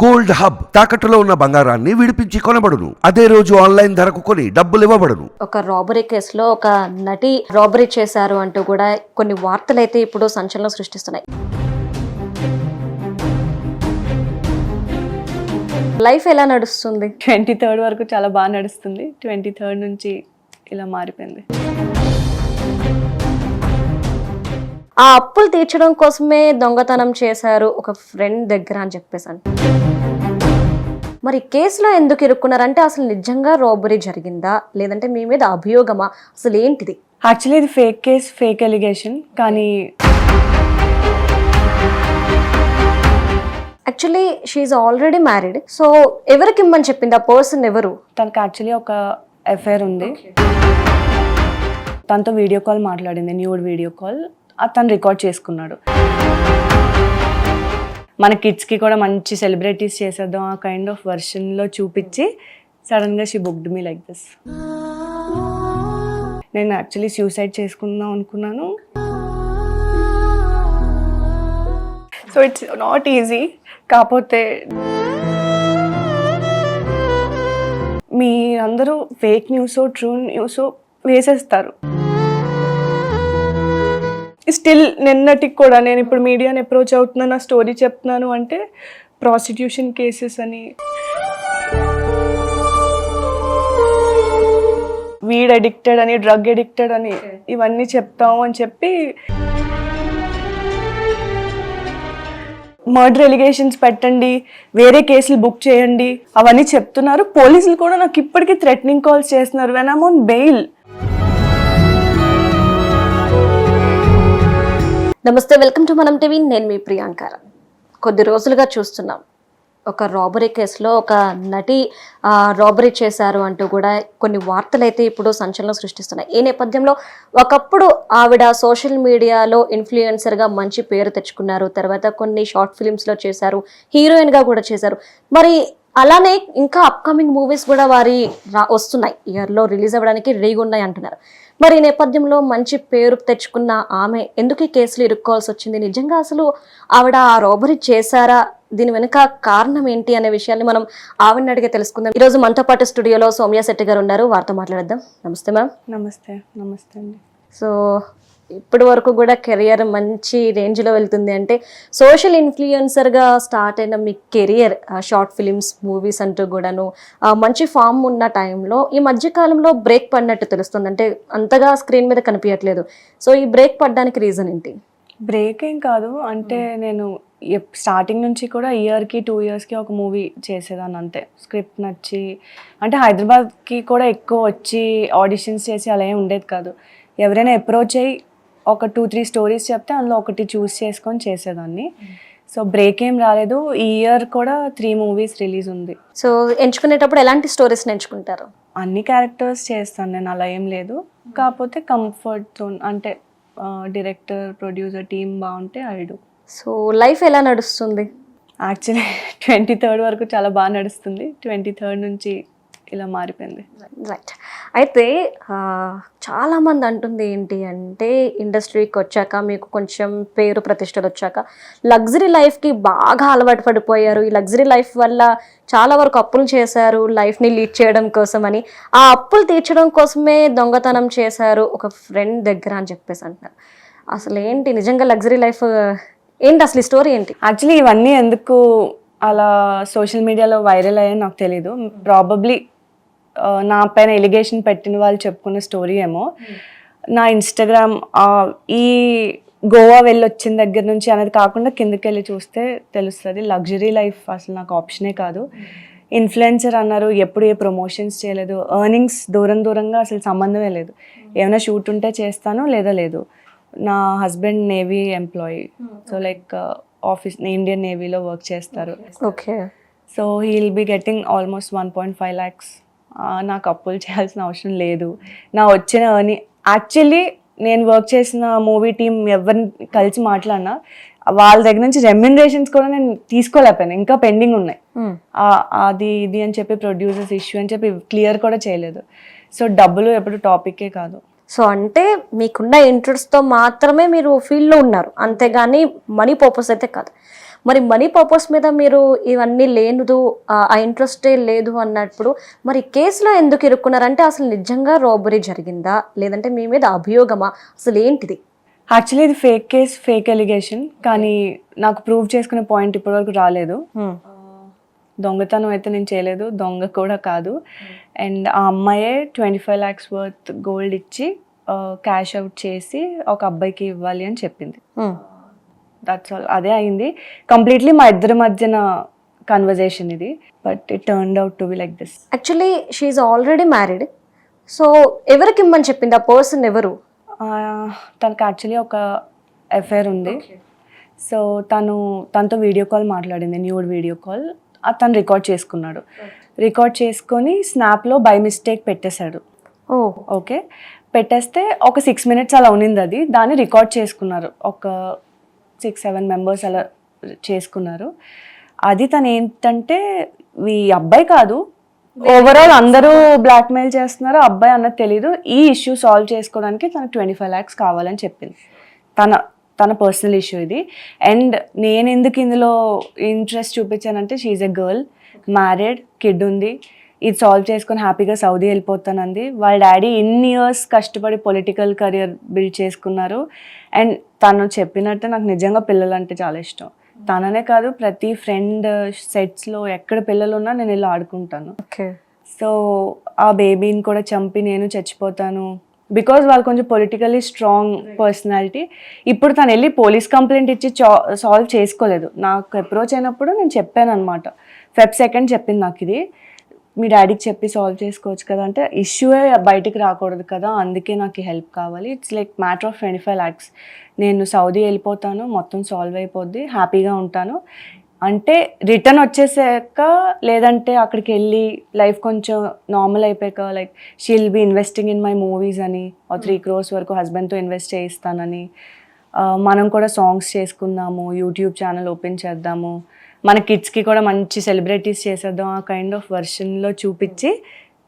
Gold hub తాకట్టులో ఉన్న బంగారాన్ని విడిపించి కొనబడును. అదే రోజు ఆన్లైన్ ధరకు కొని డబ్బులు ఇవ్వబడును. ఒక రాబరీ కేసులో ఒక నటి రాబరీ చేశారు అంటూ కూడా కొన్ని వార్తలు అయితే ఇప్పుడు సంచలనం సృష్టిస్తున్నాయి. లైఫ్ ఎలా నడుస్తుంది? ట్వంటీ థర్డ్ వరకు చాలా బాగా నడుస్తుంది. ట్వంటీ థర్డ్ నుంచి ఇలా మారిపోయింది. ఆ అప్పులు తీర్చడం కోసమే దొంగతనం చేశారు ఒక ఫ్రెండ్ దగ్గర అని చెప్పేసాను మరి కేసులో ఎందుకు ఇరుక్కున్నారంటే అసలు నిజంగా రాబరీ జరిగిందా? లేదంటే మీ మీద అభియోగమా? అసలు ఏంటిది? యాక్చువల్లీ ఇది ఫేక్ కేస్ ఫేక్ ఎలిగేషన్ కానీ actually she already married so ఎవరికి ఇమ్మని చెప్పింది? ఆ పర్సన్ ఎవరు? తనకు యాక్చువల్లీ ఒక ఎఫ్ఐఆర్ ఉంది. తనతో వీడియో కాల్ మాట్లాడింది న్యూడ్ వీడియో కాల్ అతను రికార్డ్ చేసుకున్నాడు. మన కిడ్స్కి కూడా మంచి సెలబ్రిటీస్ చేసేద్దాం ఆ కైండ్ ఆఫ్ వర్షన్లో చూపించి సడన్గా she booked me like this నేను యాక్చువల్లీ సూసైడ్ చేసుకుందాం అనుకున్నాను. సో ఇట్స్ నాట్ ఈజీ కాకపోతే మీ అందరూ ఫేక్ న్యూస్ ట్రూ న్యూస్ వేసేస్తారు. స్టిల్ నిన్నటికి కూడా నేను ఇప్పుడు మీడియాని అప్రోచ్ అవుతున్నాను నా స్టోరీ చెప్తున్నాను అంటే ప్రాసిక్యూషన్ కేసెస్ అని. వీడ్ అడిక్టెడ్ అని డ్రగ్ అడిక్టెడ్ అని ఇవన్నీ చెప్తాము అని చెప్పి మర్డర్ ఎలిగేషన్స్ పెట్టండి వేరే కేసులు బుక్ చేయండి అవన్నీ చెప్తున్నారు. పోలీసులు కూడా నాకు ఇప్పటికీ థ్రెటనింగ్ కాల్స్ చేస్తున్నారు. వెన్ ఆన్ బెయిల్ నమస్తే వెల్కమ్ టు మనం టీవీ. నేను మీ ప్రియాంకార కొద్ది రోజులుగా చూస్తున్నాం. ఒక రాబరీ కేసులో ఒక నటి రాబరీ చేశారు అంటూ కూడా కొన్ని వార్తలు అయితే ఇప్పుడు సంచలనం సృష్టిస్తున్నాయి. ఈ నేపథ్యంలో ఒకప్పుడు ఆవిడ సోషల్ మీడియాలో ఇన్ఫ్లుయెన్సర్గా మంచి పేరు తెచ్చుకున్నారు. తర్వాత కొన్ని షార్ట్ ఫిలిమ్స్లో చేశారు హీరోయిన్గా కూడా చేశారు. మరి అలానే ఇంకా అప్కమింగ్ మూవీస్ కూడా వారి రా వస్తున్నాయి. ఇయర్లో రిలీజ్ అవ్వడానికి రెడీగా ఉన్నాయి అంటున్నారు. మరి ఈ నేపథ్యంలో మంచి పేరు తెచ్చుకున్న ఆమె ఎందుకు ఈ కేసులు ఇరుక్కోవాల్సి వచ్చింది? నిజంగా అసలు ఆవిడ ఆ రాబరీ చేశారా? దీని వెనుక కారణం ఏంటి అనే విషయాన్ని మనం ఆవిడని అడిగే తెలుసుకుందాం. ఈరోజు మనతో పాటు స్టూడియోలో సౌమ్య శెట్టి గారు ఉన్నారు. వారితో మాట్లాడదాం నమస్తే మ్యామ్. నమస్తే నమస్తే అండి. సో ఇప్పటి వరకు కూడా కెరియర్ మంచి రేంజ్లో వెళ్తుంది అంటే సోషల్ ఇన్ఫ్లుయెన్సర్గా స్టార్ట్ అయిన మీ కెరియర్ షార్ట్ ఫిలిమ్స్ మూవీస్ అంటూ కూడాను మంచి ఫామ్ ఉన్న టైంలో ఈ మధ్య కాలంలో బ్రేక్ పడినట్టు తెలుస్తుంది. అంటే అంతగా స్క్రీన్ మీద కనిపించట్లేదు సో ఈ బ్రేక్ పడడానికి రీజన్ ఏంటి? బ్రేక్ ఏం కాదు. అంటే నేను స్టార్టింగ్ నుంచి కూడా ఇయర్కి టూ ఇయర్స్కి ఒక మూవీ చేసేదాన్ని అంతే. స్క్రిప్ట్ నచ్చి అంటే హైదరాబాద్కి కూడా ఎక్కువ వచ్చి ఆడిషన్స్ చేసి అలా ఏం ఉండేది కాదు. ఎవరైనా అప్రోచ్ అయ్యి ఒక టూ త్రీ స్టోరీస్ చెప్తే అందులో ఒకటి చూస్ చేసుకొని చేసేదాన్ని. సో బ్రేక్ ఏం రాలేదు. ఈ ఇయర్ కూడా త్రీ మూవీస్ రిలీజ్ ఉంది. సో ఎంచుకునేటప్పుడు ఎలాంటి స్టోరీస్ ఎంచుకుంటారు? అన్ని క్యారెక్టర్స్ చేస్తాను నేను అలా ఏం లేదు. కాకపోతే కంఫర్ట్ జోన్ అంటే డైరెక్టర్ ప్రొడ్యూసర్ టీమ్ బాగుంటే ఐడు సో లైఫ్ ఎలా నడుస్తుంది? యాక్చువల్లీ ట్వంటీ థర్డ్ వరకు చాలా బాగా నడుస్తుంది. ట్వంటీ థర్డ్ నుంచి ఇలా మారిపోయింది. రైట్ అయితే ఆ, చాలా మంది అంటుంది ఏంటి అంటే ఇండస్ట్రీకి వచ్చాక మీకు కొంచెం పేరు ప్రతిష్టలు వచ్చాక లగ్జరీ లైఫ్కి బాగా అలవాటు పడిపోయారు. ఈ లగ్జరీ లైఫ్ వల్ల చాలా వరకు అప్పులు చేశారు లైఫ్ని లీడ్ చేయడం కోసం అని ఆ అప్పులు తీర్చడం కోసమే దొంగతనం చేశారు ఒక ఫ్రెండ్ దగ్గర అని చెప్పేసి అంటున్నారు అసలు ఏంటి నిజంగా లగ్జరీ లైఫ్ ఏంటి అసలు ఈ స్టోరీ ఏంటి? యాక్చువల్లీ ఇవన్నీ ఎందుకు అలా సోషల్ మీడియాలో వైరల్ అయ్యాయో నాకు తెలీదు. ప్రాబబ్లీ నా పైన ఎలిగేషన్ పెట్టిన వాళ్ళు చెప్పుకున్న స్టోరీ ఏమో. నా ఇన్స్టాగ్రామ్ ఈ గోవా వెళ్ళి వచ్చిన దగ్గర నుంచి అనేది కాకుండా కిందకి వెళ్ళి చూస్తే తెలుస్తుంది. లగ్జరీ లైఫ్ అసలు నాకు ఆప్షనే కాదు. ఇన్ఫ్లుయెన్సర్ అన్నారు ఎప్పుడు ఏ ప్రమోషన్స్ చేయలేదు. ఎర్నింగ్స్ దూరం దూరంగా అసలు సంబంధమే లేదు. ఏమైనా షూట్ ఉంటే చేస్తాను లేదా లేదు. నా husband navy employee. So like office Indian నేవీలో work చేస్తారు. Okay so he'll be getting almost one point five lakhs నాకు అప్పులు చేయాల్సిన అవసరం లేదు. నా వచ్చిన ఎర్ని యాక్చువల్లీ నేను వర్క్ చేసిన మూవీ టీం ఎవరిని కలిసి మాట్లాడినా వాళ్ళ దగ్గర నుంచి రెమ్యునరేషన్స్ కూడా నేను తీసుకోలేకపోయాను. ఇంకా పెండింగ్ ఉన్నాయి. ఆ- అది ఇది అని చెప్పి ప్రొడ్యూసర్స్ ఇష్యూ అని చెప్పి క్లియర్ కూడా చేయలేదు. సో డబ్బులు ఎప్పుడు టాపికే కాదు. సో అంటే మీకున్న ఇంట్రెస్ట్తో మాత్రమే మీరు ఫీల్డ్లో ఉన్నారు. అంతేగాని మనీ పర్పస్ అయితే కాదు. మరి మనీ పర్పస్ మీద మీరు ఇవన్నీ లేదు ఆ ఆ ఇంట్రెస్టే లేదు అన్నప్పుడు మరి కేసులో ఎందుకు ఇరుక్కున్నారంటే అసలు నిజంగా రాబరీ జరిగిందా? లేదంటే మీ మీద అభియోగమా? అసలు ఏంటిది? యాక్చువల్లీ ఇది ఫేక్ కేస్ ఫేక్ ఎలిగేషన్ కానీ నాకు ప్రూవ్ చేసుకునే పాయింట్ ఇప్పటివరకు రాలేదు. దొంగతనం అయితే నేను చేయలేదు. దొంగ కూడా కాదు. అండ్ ఆ అమ్మాయే twenty five lakhs worth gold ఇచ్చి క్యాష్ అవుట్ చేసి ఒక అబ్బాయికి ఇవ్వాలి అని చెప్పింది. దట్స్ ఆల్ అదే అయింది. కంప్లీట్లీ మా ఇద్దరి మధ్యన కన్వర్జేషన్ ఇది. But it turn out to be like this actually she already married so ఎవరికి ఇమ్మని చెప్పింది? ఆ పర్సన్ ఎవరు? తనకు యాక్చువల్లీ ఒక అఫైర్ ఉంది. సో తను తనతో వీడియో కాల్ మాట్లాడింది న్యూడ్ వీడియో కాల్ తను రికార్డ్ చేసుకున్నాడు. రికార్డ్ చేసుకొని స్నాప్లో బై మిస్టేక్ పెట్టేశాడు. ఓ. ఓకే పెట్టేస్తే ఒక సిక్స్ మినిట్స్ అలా ఉన్నింది అది. దాన్ని రికార్డ్ చేసుకున్నారు. ఒక సిక్స్ సెవెన్ మెంబర్స్ అలా చేసుకున్నారు. అది తను ఏంటంటే ఈ అబ్బాయి కాదు. ఓవరాల్ అందరూ బ్లాక్మెయిల్ చేస్తున్నారు. అబ్బాయి అన్నది తెలీదు. ఈ ఇష్యూ సాల్వ్ చేసుకోవడానికి తనకు ట్వంటీ ఫైవ్ ల్యాక్స్ కావాలని చెప్పింది. తన తన పర్సనల్ ఇష్యూ ఇది. అండ్ నేను ఎందుకు ఇందులో interest చూపించానంటే she a girl married kid ఉంది. ఇది సాల్వ్ చేసుకొని హ్యాపీగా సౌదీ వెళ్ళిపోతానంది. వాళ్ళ డాడీ ఇన్ని ఇయర్స్ కష్టపడి పొలిటికల్ కెరియర్ బిల్డ్ చేసుకున్నారు. అండ్ తను చెప్పినట్టు నాకు నిజంగా పిల్లలు అంటే చాలా ఇష్టం. తననే కాదు ప్రతి ఫ్రెండ్ సెట్స్లో ఎక్కడ పిల్లలు ఉన్నా నేను ఇలా ఆడుకుంటాను. ఓకే సో ఆ బేబీని కూడా చంపి నేను చచ్చిపోతాను. బికాజ్ వాళ్ళు కొంచెం పొలిటికల్లీ స్ట్రాంగ్ పర్సనాలిటీ ఇప్పుడు తను వెళ్ళి పోలీస్ కంప్లైంట్ ఇచ్చి సాల్వ్ చేసుకోలేదు. నాకు అప్రోచ్ అయినప్పుడు నేను చెప్పాను అనమాట ఫెబ్ సెకండ్ చెప్పింది నాకు ఇది. మీ డాడీకి చెప్పి సాల్వ్ చేసుకోవచ్చు కదా. అంటే ఇష్యూయే బయటికి రాకూడదు కదా. అందుకే నాకు హెల్ప్ కావాలి. It's like matter of twenty five lakhs నేను సౌదీ వెళ్ళిపోతాను. మొత్తం సాల్వ్ అయిపోద్ది. హ్యాపీగా ఉంటాను. అంటే రిటర్న్ వచ్చేసాక లేదంటే అక్కడికి వెళ్ళి లైఫ్ కొంచెం నార్మల్ అయిపోయాక like she'll be investing in my movies అని త్రీ క్రోర్స్ వరకు హస్బెండ్తో ఇన్వెస్ట్ చేయిస్తానని. ఆ, మనం కూడా సాంగ్స్ చేసుకుందాము. యూట్యూబ్ ఛానల్ ఓపెన్ చేద్దాము. మన కిడ్స్కి కూడా మంచి సెలబ్రిటీస్ చేసేద్దాం ఆ కైండ్ ఆఫ్ వర్షన్లో చూపించి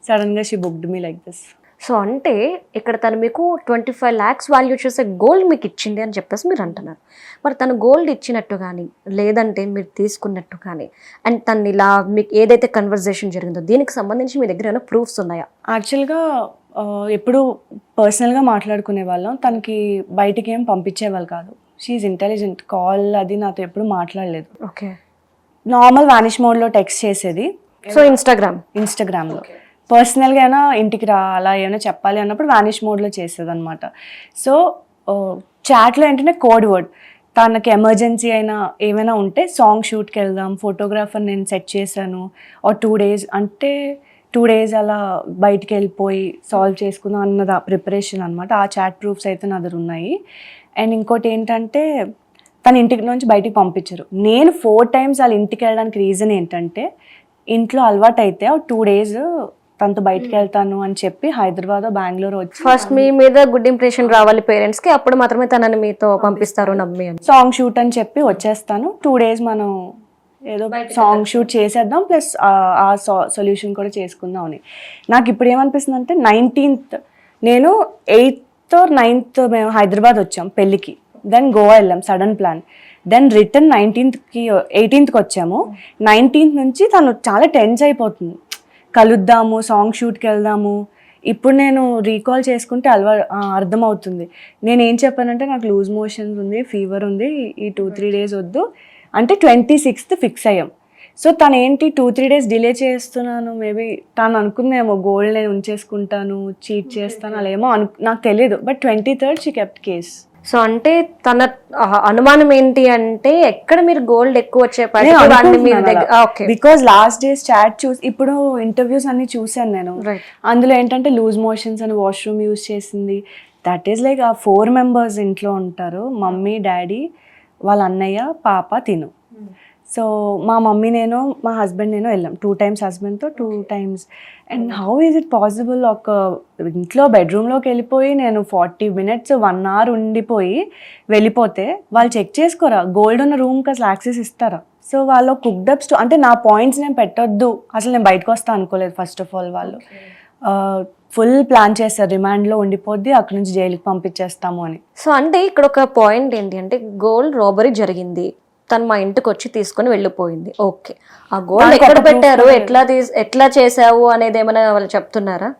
సడన్గా she booked me like this so అంటే ఇక్కడ తను మీకు ట్వంటీ ఫైవ్ ల్యాక్స్ వాల్యూ చేసే గోల్డ్ మీకు ఇచ్చింది అని చెప్పేసి మీరు అంటున్నారు. మరి తను గోల్డ్ ఇచ్చినట్టు కానీ లేదంటే మీరు తీసుకున్నట్టు కానీ అండ్ తను ఇలా మీకు ఏదైతే కన్వర్జేషన్ జరిగిందో దీనికి సంబంధించి మీ దగ్గర ఏమైనా ప్రూఫ్స్ ఉన్నాయా? యాక్చువల్గా ఎప్పుడు పర్సనల్గా మాట్లాడుకునే వాళ్ళం. తనకి బయటికి ఏం పంపించేవాళ్ళు కాదు. షీఈ్ ఇంటెలిజెంట్ కాల్ అది నాతో ఎప్పుడు మాట్లాడలేదు. ఓకే నార్మల్ వానిష్ మోడ్లో టెక్స్ట్ చేసేది. So Instagram. ఇన్స్టాగ్రామ్లో. పర్సనల్గా అయినా ఇంటికి రా అలా ఏమైనా చెప్పాలి అన్నప్పుడు వానిష్ మోడ్లో చేసేది అనమాట సో చాట్లో ఏంటంటే కోడ్ వర్డ్. తనకి ఎమర్జెన్సీ అయినా ఏమైనా ఉంటే సాంగ్ షూట్కి వెళ్దాం ఫోటోగ్రాఫర్ నేను సెట్ చేశాను ఆర్ టూ డేస్ అంటే టూ డేస్ అలా బయటికి వెళ్ళిపోయి సాల్వ్ చేసుకుందాం అన్నది ప్రిపరేషన్ అనమాట ఆ చాట్ ప్రూఫ్స్ అయితే నా దగ్గర ఉన్నాయి. అండ్ ఇంకోటి ఏంటంటే తన ఇంటికి నుంచి బయటికి పంపించరు. నేను ఫోర్ టైమ్స్ వాళ్ళ ఇంటికి వెళ్ళడానికి రీజన్ ఏంటంటే ఇంట్లో అలవాటు అయితే టూ డేస్ తనతో బయటికి వెళ్తాను అని చెప్పి హైదరాబాద్ బెంగళూరు వచ్చి ఫస్ట్ మీ మీద గుడ్ ఇంప్రెషన్ రావాలి పేరెంట్స్కి అప్పుడు మాత్రమే తనని మీతో పంపిస్తారు నమ్మి సాంగ్ షూట్ అని చెప్పి వచ్చేస్తాను. టూ డేస్ మనం ఏదో సాంగ్ షూట్ చేసేద్దాం ప్లస్ ఆ సొల్యూషన్ కూడా చేసుకుందాం అని. నాకు ఇప్పుడు ఏమనిపిస్తుంది అంటే నైన్టీన్త్ నేను ఎయిత్ నైన్త్ మేము హైదరాబాద్ వచ్చాం పెళ్ళికి. దెన్ గోవా వెళ్ళాం సడన్ ప్లాన్ దెన్ రిటర్న్ నైన్టీన్త్కి ఎయిటీన్త్కి వచ్చాము. నైన్టీన్త్ నుంచి తను చాలా టెన్స్ అయిపోతుంది. కలుద్దాము సాంగ్ షూట్కి వెళ్దాము. ఇప్పుడు నేను రీకాల్ చేసుకుంటే అలవా అర్థమవుతుంది. నేను ఏం చెప్పానంటే నాకు లూజ్ మోషన్స్ ఉంది ఫీవర్ ఉంది ఈ టూ త్రీ డేస్ వద్దు. అంటే ట్వంటీ సిక్స్త్ ఫిక్స్ అయ్యాం. సో తను ఏంటి టూ త్రీ డేస్ డిలే చేస్తున్నాను మేబీ తను అనుకుందేమో గోల్డ్ నేను ఉంచేసుకుంటాను చీట్ చేస్తాను అలా ఏమో అను నాకు తెలియదు but twenty third she kept case so అంటే తన అనుమానం ఏంటి అంటే ఎక్కడ మీరు గోల్డ్ ఎక్కువ వచ్చే బికాస్ లాస్ట్ డేస్ చాట్ చూసి ఇప్పుడు ఇంటర్వ్యూస్ అన్ని చూసాను నేను. అందులో ఏంటంటే లూజ్ మోషన్స్ అని వాష్రూమ్ యూజ్ చేసింది. దట్ ఈస్ లైక్ ఆ ఫోర్ మెంబర్స్ ఇంట్లో ఉంటారు. మమ్మీ డాడీ వాళ్ళ అన్నయ్య పాప తిను. సో మా మమ్మీ నేను మా హస్బెండ్ నేను వెళ్ళాం. టూ టైమ్స్ హస్బెండ్తో two times and how is it possible ఒక ఇంట్లో బెడ్రూమ్లోకి వెళ్ళిపోయి నేను ఫార్టీ మినిట్స్ వన్ అవర్ ఉండిపోయి వెళ్ళిపోతే వాళ్ళు చెక్ చేసుకోరా? గోల్డ్ ఉన్న రూమ్కి అసలు యాక్సెస్ ఇస్తారా? సో వాళ్ళు కుక్డప్ స్టో అంటే నా పాయింట్స్ నేను పెట్టొద్దు. అసలు నేను బయటకు వస్తా అనుకోలేదు ఫస్ట్ ఆఫ్ ఆల్ వాళ్ళు. ఫుల్ ప్లాన్ చేస్తారు రిమాండ్లో ఉండిపోద్ది అక్కడ నుంచి జైలుకి పంపించేస్తాము అని. సో అంటే ఇక్కడ ఒక పాయింట్ ఏంటి అంటే గోల్డ్ రాబరీ జరిగింది. తను మా ఇంటికి వచ్చి తీసుకొని వెళ్ళిపోయింది. ఓకే. ఆ గోల్డ్ ఎక్కడ పెట్టారు? ఎట్లా తీస్ ఎట్లా చేసావు అనేది ఏమైనా వాళ్ళు చెప్తున్నారా?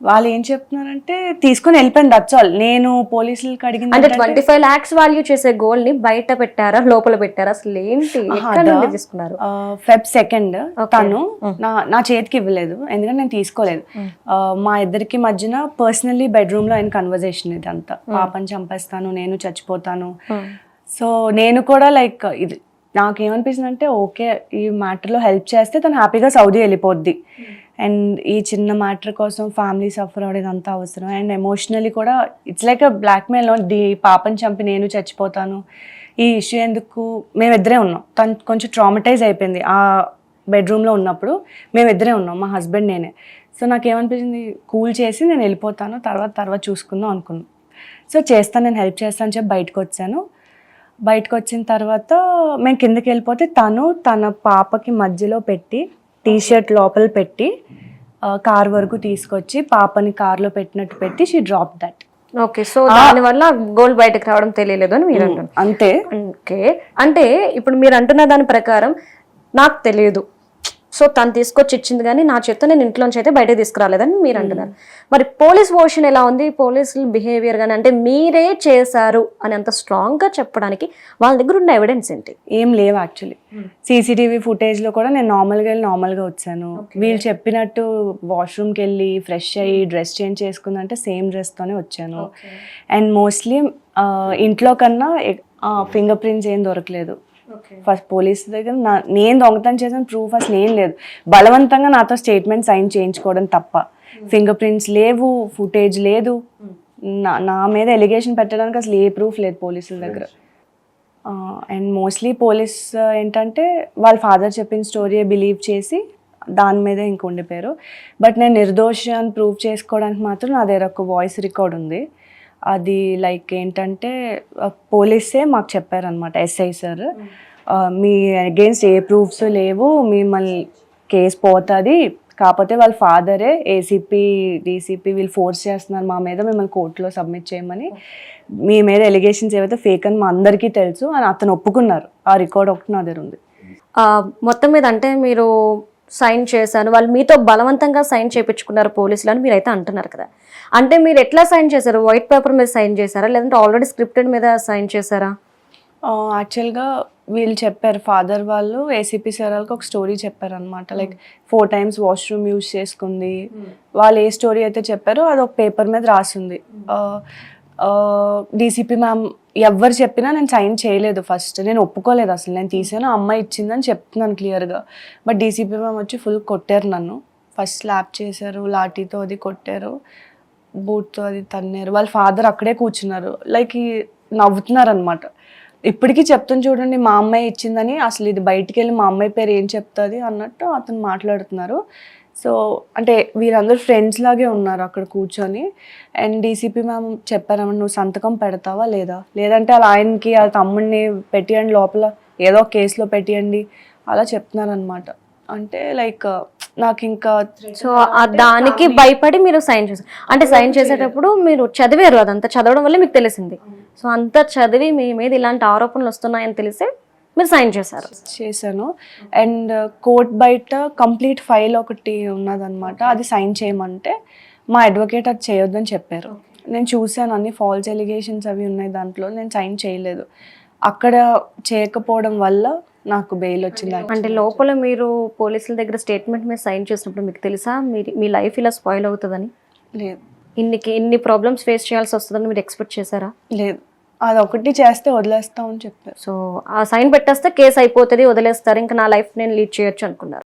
వాళ్ళు ఏం చెప్తున్నారంటే తీసుకొని వెళ్ళిపోయింది దట్స్ ఆల్ నేను పోలీసులకు అడిగింది అంటే ట్వంటీ ఫైవ్ లాక్స్ వాల్యూ చేసే గోల్డ్ని బయట పెట్టారా? లోపల పెట్టారా? అసలు ఏంటి? ఎక్కడ అదా? నుండి తీసుకున్నారు? ఫెబ్ సెకండ్ తను నా నా చేతికి ఇవ్వలేదు. ఎందుకంటే నేను తీసుకోలేదు. మా ఇద్దరికి మధ్యన పర్సనల్లీ బెడ్రూమ్లో ఆయన కన్వర్జేషన్ ఇదంతా. పాపని చంపేస్తాను నేను చచ్చిపోతాను. సో నేను కూడా లైక్ ఇది నాకు ఏమనిపిస్తుంది అంటే ఓకే ఈ మ్యాటర్లో హెల్ప్ చేస్తే తను హ్యాపీగా సౌదీ వెళ్ళిపోద్ది. అండ్ ఈ చిన్న మ్యాటర్ కోసం ఫ్యామిలీ సఫర్ అవ్వడం అంత అవసరం. అండ్ ఎమోషనలీ కూడా ఇట్స్ లైక్ బ్లాక్మెయిల్ ది పాపని చంపి నేను చచ్చిపోతాను. ఈ ఇష్యూ ఎందుకు? మేమిద్దరే ఉన్నాం. తను కొంచెం ట్రామటైజ్ అయిపోయింది. ఆ బెడ్రూమ్లో ఉన్నప్పుడు మేమిద్దరే ఉన్నాం. మా హస్బెండ్ నేనే. సో నాకు ఏమనిపించింది కూల్ చేసి నేను వెళ్ళిపోతాను. తర్వాత తర్వాత చూసుకుందాం అనుకున్నాను సో చేస్తాను నేను హెల్ప్ చేస్తాను చెప్పి బయటకు వచ్చాను. బయటకు వచ్చిన తర్వాత మేము కిందకి వెళ్ళిపోతే తను తన పాపకి మధ్యలో పెట్టి టీ షర్ట్ లోపల పెట్టి కార్ వరకు తీసుకొచ్చి పాపని కార్లో పెట్టినట్టు పెట్టి she drop that okay so దాని వల్ల గోల్డ్ బయటకు రావడం తెలియలేదు అని మీరు అంటున్నారు అంతే. ఓకే అంటే ఇప్పుడు మీరు అంటున్న దాని ప్రకారం నాకు తెలియదు. సో తను తీసుకొచ్చి ఇచ్చింది కానీ నా చేత్తో నేను ఇంట్లోంచి అయితే బయటకు తీసుకురాలేదని మీరు అంటున్నారు. మరి పోలీస్ వర్షన్ ఎలా ఉంది? పోలీసుల బిహేవియర్ కానీ అంటే మీరే చేశారు అని అంత స్ట్రాంగ్గా చెప్పడానికి వాళ్ళ దగ్గర ఉన్న ఎవిడెన్స్ ఏంటి? ఏం లేవు యాక్చువల్లీ సీసీటీవీ ఫుటేజ్లో కూడా నేను నార్మల్గా వెళ్ళి నార్మల్గా వచ్చాను. వీళ్ళు చెప్పినట్టు వాష్రూమ్కి వెళ్ళి ఫ్రెష్ అయ్యి డ్రెస్ చేంజ్ చేసుకుందంటే సేమ్ డ్రెస్తోనే వచ్చాను. అండ్ మోస్ట్లీ ఇంట్లో కన్నా ఫింగర్ ప్రింట్స్ ఏం దొరకలేదు. ఫస్ట్ పోలీస్ దగ్గర నా నేను దొంగతనం చేసిన ప్రూఫ్ అసలు ఏం లేదు. బలవంతంగా నాతో స్టేట్మెంట్ సైన్ చేయించుకోవడం తప్ప. ఫింగర్ ప్రింట్స్ లేవు ఫుటేజ్ లేదు. నా నా మీద ఎలిగేషన్ పెట్టడానికి అసలు ఏ ప్రూఫ్ లేదు పోలీసుల దగ్గర. అండ్ మోస్ట్లీ పోలీస్ ఏంటంటే వాళ్ళ ఫాదర్ చెప్పిన స్టోరీ బిలీవ్ చేసి దాని మీదే ఇంక ఉండిపోయారు. బట్ నేను నిర్దోషి అని ప్రూవ్ చేసుకోవడానికి మాత్రం నా దగ్గర ఒక వాయిస్ రికార్డ్ ఉంది. అది లైక్ ఏంటంటే పోలీసే మాకు చెప్పారనమాట ఎస్ఐ సార్. మీ అగేన్స్ట్ ఏ ప్రూఫ్స్ లేవు మిమ్మల్ని కేసు పోతుంది. కాకపోతే వాళ్ళ ఫాదరే ఏసీపీ డీసీపీ వీళ్ళు ఫోర్స్ చేస్తున్నారు మా మీద మిమ్మల్ని కోర్టులో సబ్మిట్ చేయమని. మీ మీద ఎలిగేషన్స్ ఏవైతే ఫేక్ అని మా అందరికీ తెలుసు అని అతను ఒప్పుకున్నారు. ఆ రికార్డ్ ఒకటి నా దగ్గర ఉంది. మొత్తం మీద అంటే మీరు సైన్ చేశాను. వాళ్ళు మీతో బలవంతంగా సైన్ చేయించుకున్నారు పోలీసులు అని మీరైతే అంటున్నారు కదా. అంటే మీరు ఎట్లా సైన్ చేశారు? వైట్ పేపర్ మీద సైన్ చేశారా? లేదంటే ఆల్రెడీ స్క్రిప్టెడ్ మీద సైన్ చేశారా? యాక్చువల్గా వీళ్ళు చెప్పారు. ఫాదర్ వాళ్ళు ఏసీపీ సార్ వాళ్ళకి ఒక స్టోరీ చెప్పారు అనమాట like four times washroom use చేసుకుంది. వాళ్ళు ఏ స్టోరీ అయితే చెప్పారో అది ఒక పేపర్ మీద రాసింది. డీసీపీ మ్యామ్ ఎవరు చెప్పినా నేను సైన్ చేయలేదు ఫస్ట్ నేను ఒప్పుకోలేదు అసలు. నేను తీసాను అమ్మాయి ఇచ్చిందని చెప్తున్నాను క్లియర్గా బట్ డీసీపీ మ్యామ్ వచ్చి ఫుల్ కొట్టారు నన్ను. ఫస్ట్ స్లాప్ చేశారు లాఠీతో అది కొట్టారు బూట్తో అది తన్నారు. వాళ్ళ ఫాదర్ అక్కడే కూర్చున్నారు. లైక్ నవ్వుతున్నారు అనమాట ఇప్పటికీ చెప్తాను చూడండి మా అమ్మాయి ఇచ్చిందని అసలు ఇది బయటికి వెళ్ళి మా అమ్మాయి పేరు ఏం చెప్తుంది అన్నట్టు అతను మాట్లాడుతున్నారు. సో అంటే వీరందరూ ఫ్రెండ్స్ లాగే ఉన్నారు అక్కడ కూర్చొని. అండ్ డీసీపీ మ్యామ్ చెప్పారమ్మ నువ్వు సంతకం పెడతావా లేదా? లేదంటే అలా ఆయనకి ఆ తమ్ముడిని పెట్టియండి లోపల ఏదో కేసులో పెట్టియండి. అలా చెప్తున్నారనమాట అంటే లైక్ నాకు ఇంకా సో దానికి భయపడి మీరు సైన్ చేశారు అంటే సైన్ చేసేటప్పుడు మీరు చదివారు అదంతా చదవడం వల్ల మీకు తెలిసింది. సో అంతా చదివి మీ మీద ఇలాంటి ఆరోపణలు వస్తున్నాయని తెలిసే మీరు సైన్ చేశారు. చేశాను. అండ్ కోర్ట్ బయట కంప్లీట్ ఫైల్ ఒకటి ఉన్నదన్నమాట. అది సైన్ చేయమంటే మా అడ్వకేట్ అది చేయొద్దని చెప్పారు. నేను చూశాను అన్ని ఫాల్స్ ఎలిగేషన్స్ అవి ఉన్నాయి దాంట్లో. నేను సైన్ చేయలేదు. అక్కడ చేయకపోవడం వల్ల నాకు బెయిల్ వచ్చింది అంటే లోపల మీరు పోలీసుల దగ్గర స్టేట్మెంట్ మీద సైన్ చేసినప్పుడు మీకు తెలుసా? మీరు మీ లైఫ్ ఇలా స్పాయిల్ అవుతుందని? లేదు. ఇన్ని ఇన్ని ప్రాబ్లమ్స్ ఫేస్ చేయాల్సి వస్తుందని మీరు ఎక్స్పెక్ట్ చేశారా? లేదు. అది ఒకటి చేస్తే వదిలేస్తామని చెప్పారు. సో ఆ సైన్ పెట్టేస్తే కేసు అయిపోతుంది వదిలేస్తారు. ఇంకా నా లైఫ్ నేను లీడ్ చేయొచ్చు అనుకున్నారు.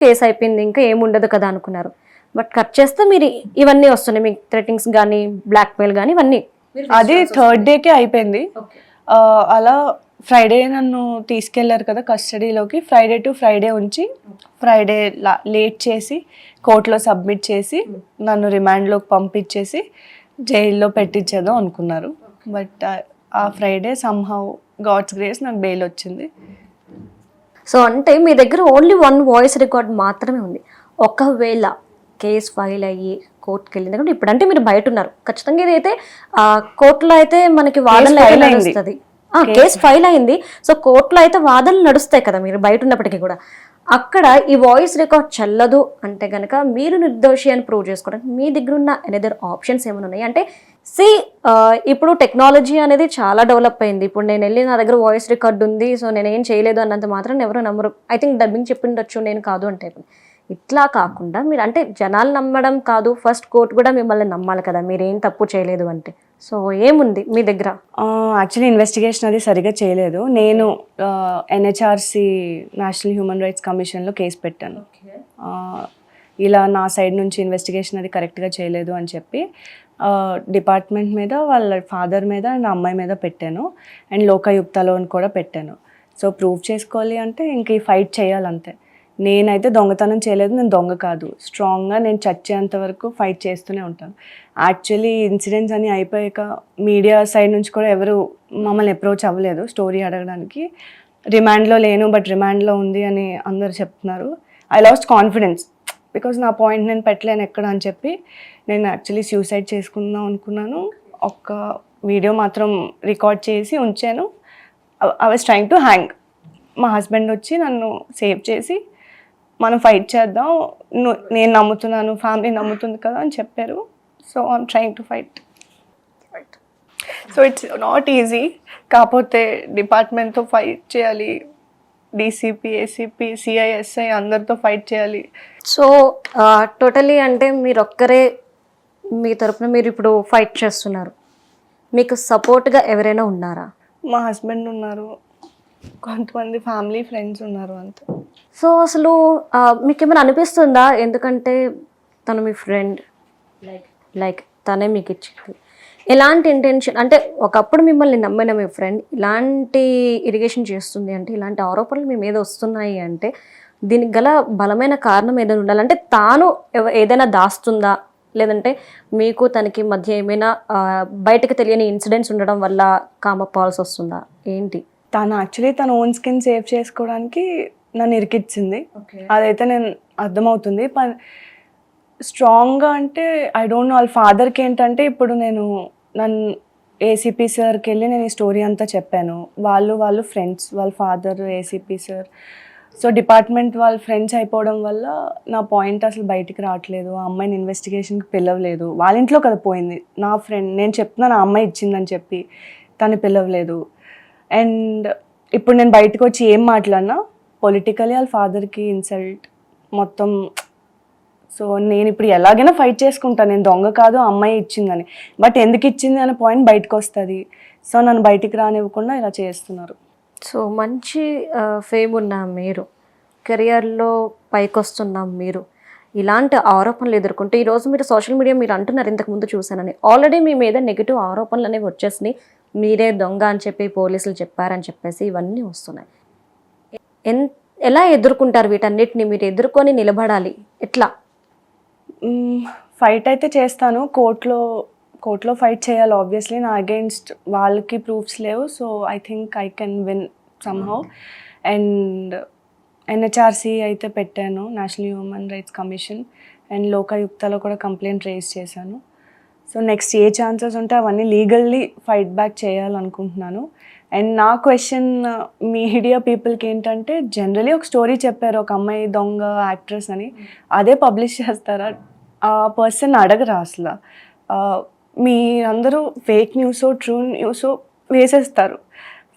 కేసు అయిపోయింది ఇంకా ఏముండదు కదా అనుకున్నారు. బట్ కట్ చేస్తే మీరు ఇవన్నీ వస్తున్నాయి మీకు థ్రెటింగ్స్ కానీ బ్లాక్మెయిల్ కానీ ఇవన్నీ. అది థర్డ్ డేకే అయిపోయింది. ఆ, అలా ఫ్రైడే నన్ను తీసుకెళ్ళారు కదా కస్టడీలోకి. ఫ్రైడే టు ఫ్రైడే ఉంచి ఫ్రైడే లేట్ చేసి కోర్టులో సబ్మిట్ చేసి నన్ను రిమాండ్లోకి పంపించేసి జైల్లో పెట్టించేదో అనుకున్నారు. బట్ ఆ ఫ్రైడే సమ్హౌ గాడ్స్ గ్రేస్ నాకు బెయిల్ వచ్చింది. సో అంటే మీ దగ్గర ఓన్లీ వన్ వాయిస్ రికార్డ్ మాత్రమే ఉంది. ఒకవేళ కేసు ఫైల్ అయ్యి కోర్టుకి వెళ్ళింది కాబట్టి ఇప్పుడు అంటే మీరు బయట ఉన్నారు. ఖచ్చితంగా ఇది అయితే కోర్టులో అయితే మనకి వాదనలు. నడుస్తుంది. కేసు ఫైల్ అయింది. సో కోర్టులో అయితే వాదనలు నడుస్తాయి కదా మీరు బయట ఉన్నప్పటికీ కూడా. అక్కడ ఈ వాయిస్ రికార్డ్ చెల్లదు అంటే గనక మీరు నిర్దోషి అని ప్రూవ్ చేసుకోవడానికి మీ దగ్గర ఉన్న ఎనదర్ ఆప్షన్స్ ఏమైనా ఉన్నాయి? అంటే సి ఇప్పుడు టెక్నాలజీ అనేది చాలా డెవలప్ అయింది. ఇప్పుడు నేను వెళ్ళి నా దగ్గర వాయిస్ రికార్డ్ ఉంది సో నేను ఏం చేయలేదు అన్నంత మాత్రం ఎవరు నమ్మరు. ఐ థింక్ డబ్బింగ్ చెప్పిండొచ్చు నేను కాదు అంటే ఇట్లా కాకుండా మీరు అంటే జనాలు నమ్మడం కాదు ఫస్ట్ కోర్టు కూడా మిమ్మల్ని నమ్మాలి కదా మీరు ఏం తప్పు చేయలేదు అంటే. సో ఏముంది మీ దగ్గర? యాక్చువల్లీ ఇన్వెస్టిగేషన్ అది సరిగా చేయలేదు. నేను ఎన్హెచ్ఆర్సి నేషనల్ హ్యూమన్ రైట్స్ కమిషన్లో కేసు పెట్టాను. ఇలా నా సైడ్ నుంచి ఇన్వెస్టిగేషన్ అది కరెక్ట్గా చేయలేదు అని చెప్పి డిపార్ట్మెంట్ మీద వాళ్ళ ఫాదర్ మీద అండ్ అమ్మాయి మీద పెట్టాను. అండ్ లోకాయుక్తలో కూడా పెట్టాను. సో ప్రూవ్ చేసుకోవాలి అంటే ఇంక ఈ ఫైట్ చేయాలంతే. నేనైతే దొంగతనం చేయలేదు నేను దొంగ కాదు. స్ట్రాంగ్గా నేను చచ్చేంత వరకు ఫైట్ చేస్తూనే ఉంటాను. యాక్చువల్లీ ఇన్సిడెంట్స్ అన్నీ అయిపోయాక మీడియా సైడ్ నుంచి కూడా ఎవరు మమ్మల్ని అప్రోచ్ అవ్వలేదు స్టోరీ అడగడానికి. రిమాండ్లో లేను బట్ రిమాండ్లో ఉంది అని అందరు చెప్తున్నారు. I lost confidence. బికాజ్ నా పాయింట్ నేను పెట్టలేను ఎక్కడ అని చెప్పి నేను యాక్చువల్లీ సూసైడ్ చేసుకుందాం అనుకున్నాను. ఒక్క వీడియో మాత్రం రికార్డ్ చేసి ఉంచాను. I was trying to hang మా హస్బెండ్ వచ్చి నన్ను సేవ్ చేసి మనం ఫైట్ చేద్దాం ను- నేను నమ్ముతున్నాను ఫ్యామిలీ నమ్ముతుంది కదా అని చెప్పారు. So I'm trying to fight so it's not easy కాకపోతే డిపార్ట్మెంట్తో ఫైట్ చేయాలి డీసీపీ ఏసీపీ సిఐఎస్ఐ అందరితో ఫైట్ చేయాలి. సో టోటలీ అంటే మీరు ఒక్కరే మీ తరపున మీరు ఇప్పుడు ఫైట్ చేస్తున్నారు. మీకు సపోర్ట్గా ఎవరైనా ఉన్నారా? మా హస్బెండ్ ఉన్నారు. కొంతమంది ఫ్యామిలీ ఫ్రెండ్స్ ఉన్నారు అంతే. సో అసలు ఆ, మీకు ఏమైనా అనిపిస్తుందా? ఎందుకంటే తను మీ ఫ్రెండ్. లైక్ లైక్ తనే మీకు ఇచ్చింది ఎలాంటి ఇంటెన్షన్ అంటే ఒకప్పుడు మిమ్మల్ని నమ్మిన మీ ఫ్రెండ్ ఇలాంటి ఇరిగేషన్ చేస్తుంది అంటే ఇలాంటి ఆరోపణలు మీ మీద వస్తున్నాయి అంటే దీనికి గల బలమైన కారణం ఏదైనా ఉండాలి? అంటే తాను ఏదైనా దాస్తుందా? లేదంటే మీకు తనకి మధ్య ఏమైనా బయటకు తెలియని ఇన్సిడెంట్స్ ఉండడం వల్ల కామపోవాల్సి వస్తుందా? ఏంటి? తను యాక్చువల్లీ తన ఓన్ స్కిన్ సేవ్ చేసుకోవడానికి నన్ను ఇరికిచ్చింది. అదైతే నేను అర్థమవుతుంది. స్ట్రాంగ్గా అంటే ఐ డోంట్ నో వాళ్ళ ఫాదర్కి ఏంటంటే ఇప్పుడు నేను నన్ను ఏసీపీ సార్కి వెళ్ళి నేను ఈ స్టోరీ అంతా చెప్పాను. వాళ్ళు వాళ్ళు ఫ్రెండ్స్ వాళ్ళ father ACP sir. So department వాళ్ళ ఫ్రెండ్స్ అయిపోవడం వల్ల నా పాయింట్ అసలు బయటికి రావట్లేదు. ఆ అమ్మాయిని ఇన్వెస్టిగేషన్కి పిలవలేదు. వాళ్ళ ఇంట్లో కదా పోయింది. నా ఫ్రెండ్ నేను చెప్తున్నాను నా అమ్మాయి ఇచ్చిందని చెప్పి తను పిలవలేదు. అండ్ ఇప్పుడు నేను బయటకు వచ్చి ఏం మాట్లాడినా పొలిటికలీ వాళ్ళ ఫాదర్కి ఇన్సల్ట్ మొత్తం సో నేను ఇప్పుడు ఎలాగైనా ఫైట్ చేసుకుంటాను నేను దొంగ కాదు అమ్మాయి ఇచ్చిందని. బట్ ఎందుకు ఇచ్చింది అనే పాయింట్ బయటకు వస్తుంది. సో నన్ను బయటికి రానివ్వకుండా ఇలా చేస్తున్నారు. సో మంచి ఫేమ్ ఉన్న మీరు కెరియర్లో పైకొస్తున్నాం మీరు ఇలాంటి ఆరోపణలు ఎదుర్కొంటూ ఈరోజు మీరు సోషల్ మీడియా మీరు అంటున్నారు ఇంతకు ముందు చూశానని. ఆల్రెడీ మీ మీద నెగిటివ్ ఆరోపణలు అనేవి వచ్చేసినాయి. మీరే దొంగ అని చెప్పి పోలీసులు చెప్పారని చెప్పేసి ఇవన్నీ వస్తున్నాయి. ఎన్ ఎలా ఎదుర్కొంటారు వీటన్నిటిని? మీరు ఎదుర్కొని నిలబడాలి. ఎట్లా? ఫైట్ అయితే చేస్తాను. కోర్టులో కోర్టులో ఫైట్ చేయాలి ఆబ్వియస్లీ నా అగేన్స్ట్ వాళ్ళకి ప్రూఫ్స్ లేవు so I think I can win somehow and NHRC అయితే పెట్టాను national human rights commission and లోకాయుక్తలో కూడా కంప్లైంట్ రేస్ చేశాను. సో నెక్స్ట్ ఏ ఛాన్సెస్ ఉంటే అవన్నీ లీగల్లీ ఫైట్ బ్యాక్ చేయాలనుకుంటున్నాను. అండ్ నా క్వశ్చన్ మీడియా పీపుల్కి ఏంటంటే జనరలీ ఒక స్టోరీ చెప్పారు ఒక అమ్మాయి దొంగ యాక్ట్రెస్ అని. అదే పబ్లిష్ చేస్తారా? ఆ పర్సన్ అడగరా అసలు? మీ అందరూ ఫేక్ న్యూస్ ట్రూ న్యూస్ వేసేస్తారు.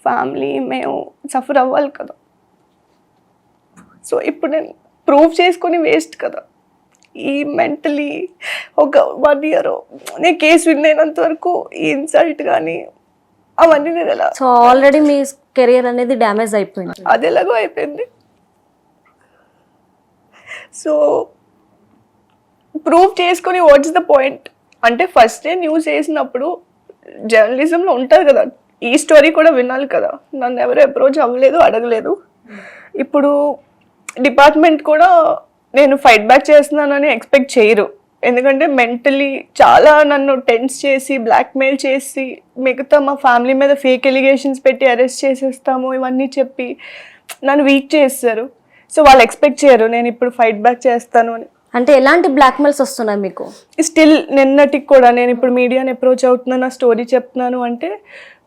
ఫ్యామిలీ మేము సఫర్ అవ్వాలి కదా. సో ఇప్పుడు నేను ప్రూవ్ చేసుకొని వేస్ట్ కదా. ఈ మెంటలీ ఒక వన్ ఇయర్ నేను కేసు విన్ అయినంత వరకు ఈ ఇన్సల్ట్ కానీ అవన్నీ నేను ఎలా సో ఆల్రెడీ మీ కెరియర్ అనేది డ్యామేజ్ అయిపోయింది. అది ఎలాగో అయిపోయింది. సో ప్రూవ్ చేసుకొని వాట్స్ ద పాయింట్? అంటే ఫస్ట్ డే న్యూస్ వేసినప్పుడు జర్నలిజంలో ఉంటుంది కదా ఈ స్టోరీ కూడా వినాలి కదా. నన్ను ఎవరు అప్రోచ్ అవ్వలేదు అడగలేదు. ఇప్పుడు డిపార్ట్మెంట్ కూడా నేను ఫైట్ బ్యాక్ చేస్తున్నానని ఎక్స్పెక్ట్ చేయరు. ఎందుకంటే మెంటలీ చాలా నన్ను టెన్స్ చేసి బ్లాక్మెయిల్ చేసి మిగతా మా ఫ్యామిలీ మీద ఫేక్ ఎలిగేషన్స్ పెట్టి అరెస్ట్ చేసేస్తాము ఇవన్నీ చెప్పి నన్ను వీక్ చేస్తారు. సో వాళ్ళు ఎక్స్పెక్ట్ చేయరు నేను ఇప్పుడు ఫైట్ బ్యాక్ చేస్తాను అని. అంటే ఎలాంటి బ్లాక్మెయిల్స్ వస్తున్నాయి మీకు? స్టిల్ నిన్నటికి కూడా నేను ఇప్పుడు మీడియాని అప్రోచ్ అవుతున్నాను నా స్టోరీ చెప్తున్నాను అంటే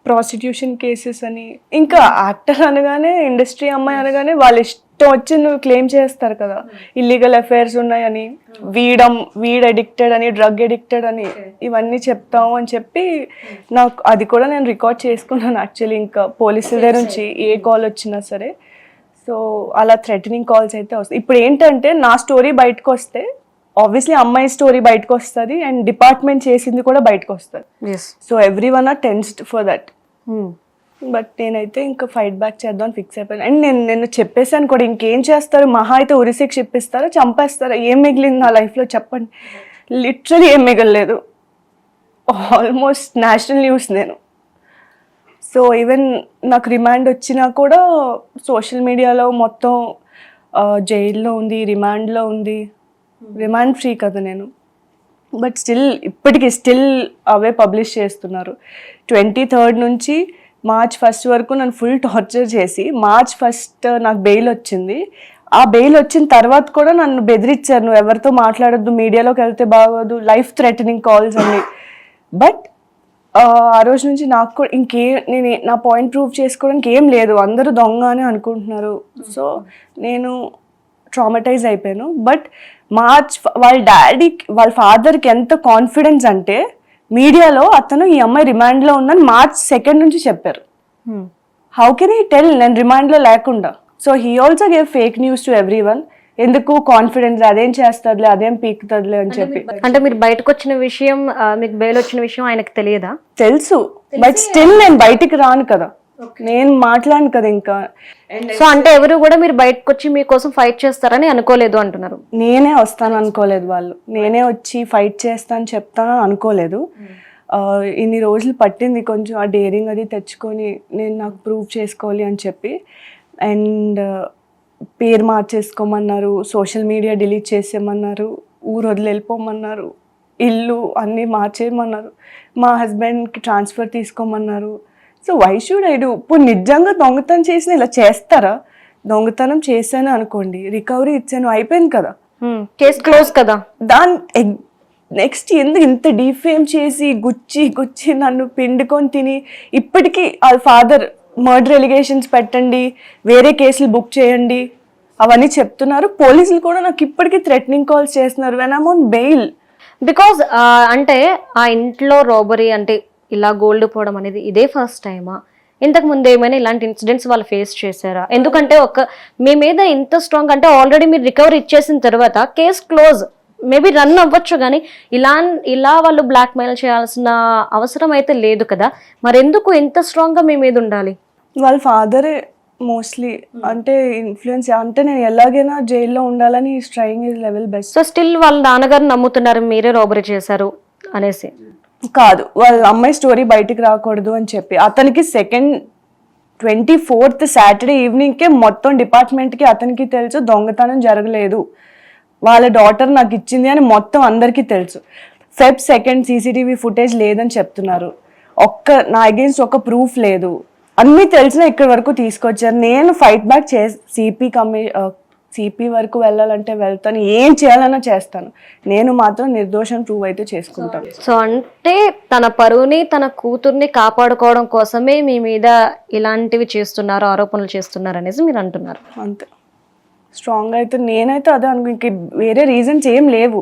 ప్రాసిక్యూషన్ కేసెస్ అని. ఇంకా యాక్టర్ అనగానే ఇండస్ట్రీ అమ్మాయి అనగానే వాళ్ళు ఇష్టం వచ్చి నువ్వు క్లెయిమ్ చేస్తారు కదా. ఇల్లీగల్ అఫైర్స్ ఉన్నాయని వీడం వీడ్ అడిక్టెడ్ అని డ్రగ్ అడిక్టెడ్ అని ఇవన్నీ చెప్తాము అని చెప్పి నాకు అది కూడా నేను రికార్డ్ చేసుకున్నాను యాక్చువల్లీ ఇంకా పోలీసుల దగ్గర నుంచి ఏ కాల్ వచ్చినా సరే. సో అలా థ్రెటనింగ్ కాల్స్ అయితే వస్తాయి. ఇప్పుడు ఏంటంటే నా స్టోరీ బయటకు వస్తే ఆబ్వియస్లీ అమ్మాయి స్టోరీ బయటకు వస్తుంది అండ్ డిపార్ట్మెంట్ చేసింది కూడా బయటకు వస్తుంది. So everyone are tensed for that but నేనైతే ఇంకా ఫైట్ బ్యాక్ చేద్దాం ఫిక్స్ అయిపోయాను. అండ్ నేను నేను చెప్పేసాను కూడా ఇంకేం చేస్తారు? మహా అయితే ఉరిశిక్ష ఇప్పిస్తారా చంపేస్తారా? ఏం మిగిలింది నా లైఫ్లో చెప్పండి. లిటరలీ ఏం మిగలలేదు. ఆల్మోస్ట్ నేషనల్ న్యూస్ నేను. సో ఈవెన్ నాకు రిమాండ్ వచ్చినా కూడా సోషల్ మీడియాలో మొత్తం జైల్లో ఉంది రిమాండ్లో ఉంది. రిమాండ్ ఫ్రీ కదా నేను. బట్ స్టిల్ ఇప్పటికీ స్టిల్ అవే పబ్లిష్ చేస్తున్నారు. ట్వంటీ థర్డ్ నుంచి మార్చ్ ఫస్ట్ వరకు నన్ను ఫుల్ టార్చర్ చేసి మార్చ్ ఫస్ట్ నాకు బెయిల్ వచ్చింది. ఆ బెయిల్ వచ్చిన తర్వాత కూడా నన్ను బెదిరించారు. నువ్వు ఎవరితో మాట్లాడొద్దు మీడియాలోకి వెళ్తే బాగోదు లైఫ్ థ్రెటనింగ్ కాల్స్ అని బట్ ఆ రోజు నుంచి నాకు కూడా ఇంకే నేను నా పాయింట్ ప్రూవ్ చేసుకోవడానికి ఏం లేదు. అందరూ దొంగ అని అనుకుంటున్నారు సో నేను ట్రామటైజ్ అయిపోయాను. బట్ మార్చ్ వాళ్ళ డాడీకి వాళ్ళ ఫాదర్కి ఎంత కాన్ఫిడెన్స్ అంటే మీడియాలో అతను ఈ అమ్మాయి రిమాండ్లో ఉందని మార్చ్ సెకండ్ నుంచి చెప్పారు. హౌ కెన్ ఈ టెల్ నేను రిమాండ్లో లేకుండా. So he also gave fake news to everyone ఎందుకు కాన్ఫిడెన్స్ అదేం చేస్తుందిలే అదేం పీకుతుందిలే అని చెప్పి. అంటే మీరు బయటకు వచ్చిన విషయం మీకు బెయిల్ వచ్చిన విషయం ఆయనకు తెలియదా? తెలుసు. బట్ స్టిల్ నేను బయటికి రాను కదా. నేను మాట్లాడను కదా ఇంకా. సో అంటే ఎవరు కూడా మీరు బయటకు వచ్చి మీకోసం ఫైట్ చేస్తారని అనుకోలేదు అంటున్నారు. నేనే వస్తాను అనుకోలేదు వాళ్ళు. నేనే వచ్చి ఫైట్ చేస్తాను చెప్తాను అనుకోలేదు. ఆ, ఇన్ని రోజులు పట్టింది కొంచెం ఆ డేరింగ్ అది తెచ్చుకొని నేను నాకు ప్రూవ్ చేసుకోవాలి అని చెప్పి. అండ్ పేరు మార్చేసుకోమన్నారు సోషల్ మీడియా డిలీట్ చేసేయమన్నారు ఊరు వదిలి వెళ్ళిపోమన్నారు ఇల్లు అన్నీ మార్చేయమన్నారు మా హస్బెండ్కి transfer తీసుకోమన్నారు. So why should I do ఇప్పుడు నిజంగా దొంగతనం చేసిన ఇలా చేస్తారా? దొంగతనం చేశాను అనుకోండి రికవరీ ఇచ్చాను అయిపోయింది కదా. కేసు క్లోజ్ కదా. దాని నెక్స్ట్ ఎందుకు ఇంత డీఫేమ్ చేసి గుచ్చి గుచ్చి నన్ను పిండుకొని తిని ఇప్పటికీ వాళ్ళ ఫాదర్ మర్డర్ ఎలిగేషన్స్ పెట్టండి వేరే కేసులు బుక్ చేయండి. అవన్నీ చెప్తున్నారు. పోలీసులు కూడా నాకు ఇప్పటికీ థ్రెటనింగ్ కాల్స్ చేస్తున్నారు. వెన్ ఆన్ బెయిల్ బికాజ్ అంటే ఆ ఇంట్లో రాబరీ అంటే ఇలా గోల్డ్ పోవడం అనేది ఇదే ఫస్ట్ టైమా ఇంతకు ముందు ఏమైనా ఇలాంటి ఇన్సిడెంట్స్ వాళ్ళు ఫేస్ చేశారా? ఎందుకంటే ఒక మీ మీద ఇంత స్ట్రాంగ్ అంటే ఆల్రెడీ మీరు రికవరీ ఇచ్చేసిన తర్వాత కేస్ క్లోజ్ మేబీ రన్ అవ్వచ్చు కానీ ఇలా ఇలా వాళ్ళు బ్లాక్మెయిల్ చేయాల్సిన అవసరం అయితే లేదు కదా? మరెందుకు ఎంత ఇంత మీ మీద ఉండాలి? వాళ్ళ ఫాదరే మోస్ట్లీ. అంటే ఇన్ఫ్లుయెన్స్ అంటే నేను ఎలాగైనా జైల్లో ఉండాలని trying is level best. So still వాళ్ళ నాన్నగారు నమ్ముతున్నారు మీరే రాబరీ చేశారు అనేసి. కాదు వాళ్ళ అమ్మాయి స్టోరీ బయటికి రాకూడదు అని చెప్పి. అతనికి సెకండ్ ట్వంటీ ఫోర్త్ సాటర్డే ఈవినింగ్కే మొత్తం డిపార్ట్మెంట్కి అతనికి తెలుసు దొంగతనం జరగలేదు. వాళ్ళ డాటర్ నాకు ఇచ్చింది అని మొత్తం అందరికీ తెలుసు. ఫెబ్ సెకండ్ సీసీటీవీ ఫుటేజ్ లేదని చెప్తున్నారు. ఒక్క నా అగేన్స్ట్ ఒక్క ప్రూఫ్ లేదు. అన్నీ తెలిసిన ఇక్కడి వరకు తీసుకొచ్చారు. నేను ఫైట్ బ్యాక్ చే సిపి కమి సిపి వరకు వెళ్ళాలంటే వెళ్తాను. ఏం చేయాలన్నా చేస్తాను. నేను మాత్రం నిర్దోషం ప్రూవ్ అయితే చేసుకుంటాను. సో అంటే తన పరువుని తన కూతుర్ని కాపాడుకోవడం కోసమే మీ మీద ఇలాంటివి చేస్తున్నారు ఆరోపణలు చేస్తున్నారు అనేసి మీరు అంటున్నారు. అంతే. స్ట్రాంగ్ అయితే నేనైతే అదే అనుకు ఇంక వేరే రీజన్స్ ఏం లేవు.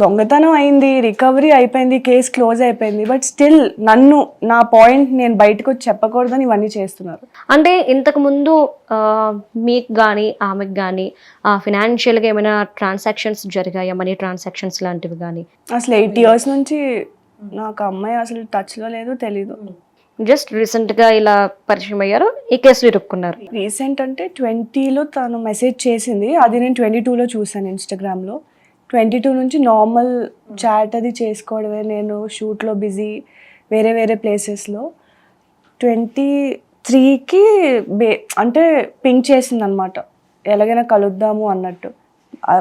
దొంగతనం అయింది రికవరీ అయిపోయింది కేసు క్లోజ్ అయిపోయింది. బట్ స్టిల్ నన్ను నా పాయింట్ నేను బయటకు వచ్చి చెప్పకూడదని ఇవన్నీ చేస్తున్నారు. అంటే ఇంతకు ముందు మీకు కానీ ఆమెకు కానీ ఫినాన్షియల్గా ఏమైనా ట్రాన్సాక్షన్స్ జరిగాయా? మనీ ట్రాన్సాక్షన్స్ లాంటివి కానీ అసలు ఎయిట్ ఇయర్స్ నుంచి నాకు అమ్మాయి అసలు టచ్లో లేదు తెలీదు. జస్ట్ రీసెంట్గా ఇలా పరిచయం అయ్యారు ఈ కేసులో ఇరుక్కున్నారు. రీసెంట్ అంటే ట్వంటీలో తను మెసేజ్ చేసింది. అది నేను ట్వంటీ టూలో చూసాను ఇన్స్టాగ్రామ్లో ట్వంటీ టూ నుంచి నార్మల్ చాట్ అది చేసుకోవడమే. నేను షూట్లో బిజీ వేరే వేరే ప్లేసెస్లో. ట్వంటీ త్రీకి బే అంటే పింక్ చేసింది అనమాట ఎలాగైనా కలుద్దాము అన్నట్టు.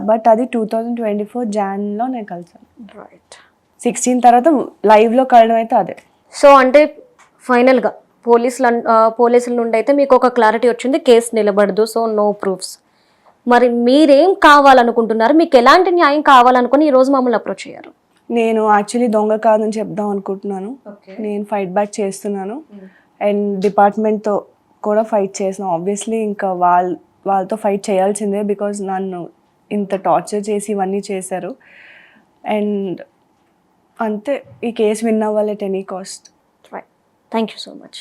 బట్ అది టూ థౌజండ్ ట్వంటీ ఫోర్ జాన్లో నేను కలిసాను. రైట్ సిక్స్టీన్ తర్వాత లైవ్లో కలవడం అయితే అదే. సో అంటే ఫైనల్గా పోలీసుల పోలీసుల నుండి అయితే మీకు ఒక క్లారిటీ వచ్చింది కేసు నిలబడదు. So no proofs. మరి మీరేం కావాలనుకుంటున్నారు? మీకు ఎలాంటి న్యాయం కావాలనుకుని ఈ రోజు మమ్మల్ని అప్రోచ్ అయ్యారు? నేను యాక్చువల్లీ దొంగ కాదని చెప్దాం అనుకుంటున్నాను. నేను ఫైట్ బ్యాక్ చేస్తున్నాను. అండ్ డిపార్ట్మెంట్తో కూడా ఫైట్ చేసాను. ఆబ్వియస్లీ ఇంకా వాళ్ళ వాళ్ళతో ఫైట్ చేయాల్సిందే బికాజ్ నన్ను ఇంత టార్చర్ చేసి ఇవన్నీ చేశారు. అండ్ అంతే ఈ కేసు విన్ అవ్వాలి at any cost right thank you so much